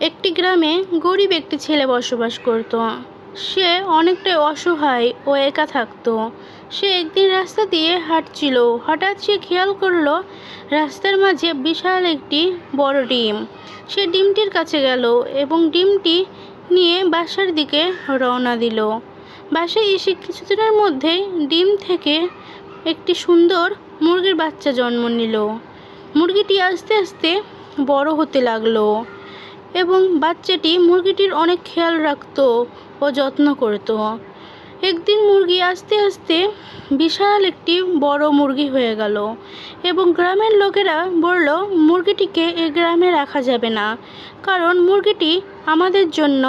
একটি গ্রামে গরিব একটি ছেলে বসবাস করত। সে অনেকটাই অসহায় ও একা থাকতো। সে একদিন রাস্তা দিয়ে হাঁটছিল। হঠাৎ সে খেয়াল করল, রাস্তার মাঝে বিশাল একটি বড় ডিম। সে ডিমটির কাছে গেল এবং ডিমটি নিয়ে বাসার দিকে রওনা দিল। বাসায় এসে কিছুদিনের মধ্যেই ডিম থেকে একটি সুন্দর মুরগির বাচ্চা জন্ম নিল। মুরগিটি আস্তে আস্তে বড় হতে লাগল। এবং বাচ্চাটি মুরগিটির অনেক খেয়াল রাখতো ও যত্ন করতো। একদিন মুরগি আস্তে আস্তে বিশাল একটি বড় মুরগি হয়ে গেল এবং গ্রামের লোকেরা বলল, মুরগিটিকে এ গ্রামে রাখা যাবে না, কারণ মুরগিটি আমাদের জন্য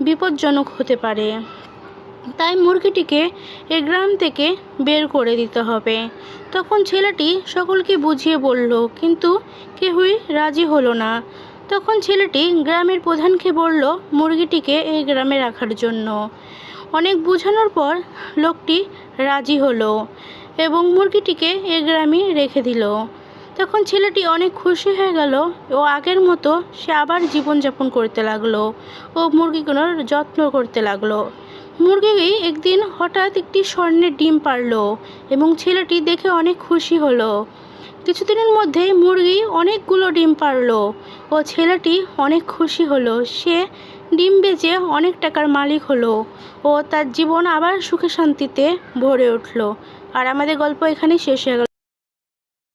বিপজ্জনক হতে পারে। তাই মুরগিটিকে এ গ্রাম থেকে বের করে দিতে হবে। তখন ছেলেটি সকলকে বুঝিয়ে বলল, কিন্তু কেউই রাজি হলো না। তখন ছেলেটি গ্রামের প্রধানকে বলল, মুরগিটিকে এই গ্রামে রাখার জন্য। অনেক বোঝানোর পর লোকটি রাজি হলো এবং মুরগিটিকে এ গ্রামে রেখে দিল। তখন ছেলেটি অনেক খুশি হয়ে গেল ও আগের মতো সে আবার জীবনযাপন করতে লাগল ও মুরগিগুলোর যত্ন করতে লাগল। মুরগি একদিন হঠাৎ একটি স্বর্ণের ডিম পারল এবং ছেলেটি দেখে অনেক খুশি হলো। কিছুদিনের মধ্যেই মুরগি অনেকগুলো ডিম পারল ও ছেলেটি অনেক খুশি হলো। সে ডিম বেচে অনেক টাকার মালিক হলো ও তার জীবন আবার সুখে শান্তিতে ভরে উঠল। আর আমাদের গল্প এখানেই শেষ হয়ে গেল।